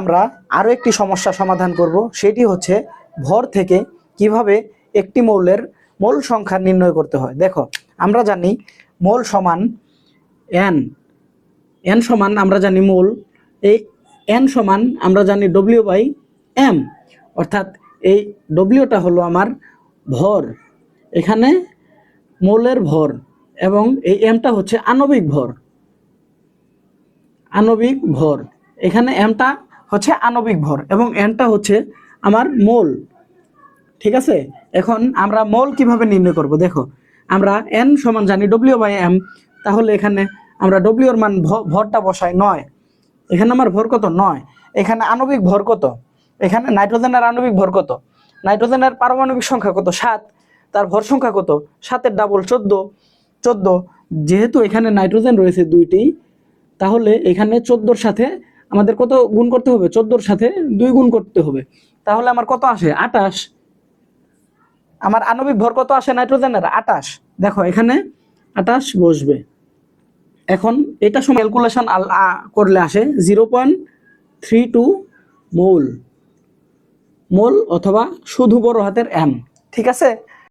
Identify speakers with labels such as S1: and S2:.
S1: আমরা আরও একটি সমস্যা সমাধান করব, সেটি হচ্ছে ভর থেকে কীভাবে একটি মৌলের মোল সংখ্যা নির্ণয় করতে হয়। দেখো, আমরা জানি মোল সমান এন এন সমান আমরা জানি মোল, এই এন সমান আমরা জানি ডব্লিউ বাই এম অর্থাৎ এই ডব্লিউটা হলো আমার ভর, এখানে মোলের ভর, এবং এই এমটা হচ্ছে আণবিক ভর আণবিক ভর, এখানে এমটা হচ্ছে আণবিক ভর এবং এনটা হচ্ছে আমার মোল। ঠিক আছে? এখন আমরা মোল কীভাবে নির্ণয় করব? দেখো, আমরা এন সমান জানি ডব্লিউ বাই এম তাহলে এখানে আমরা ডব্লিউর মান ভরটা বসাই নয়। এখানে আমার ভর কত? নয়। এখানে আণবিক ভর কত? এখানে নাইট্রোজেনের আণবিক ভর কত? নাইট্রোজেনের পারমাণবিক সংখ্যা কত? সাত। তার ভর সংখ্যা কত? সাতের ডাবল চোদ্দ। চোদ্দ, যেহেতু এখানে নাইট্রোজেন রয়েছে দুইটি, তাহলে এখানে চোদ্দোর সাথে আমাদের কত গুণ করতে হবে? চোদ্দোর সাথে দুই গুণ করতে হবে। তাহলে আমার কত আসে? আটাশ। আমার আণবিক ভর কত আসে? নাইট্রোজেনের আটাশ। দেখো, এখানে আটাশ বসবে। এখন এটা সময় ক্যালকুলেশন করলে আসে zero point three two mole. Mole অথবা শুধু বড় হাতের এম। ঠিক আছে?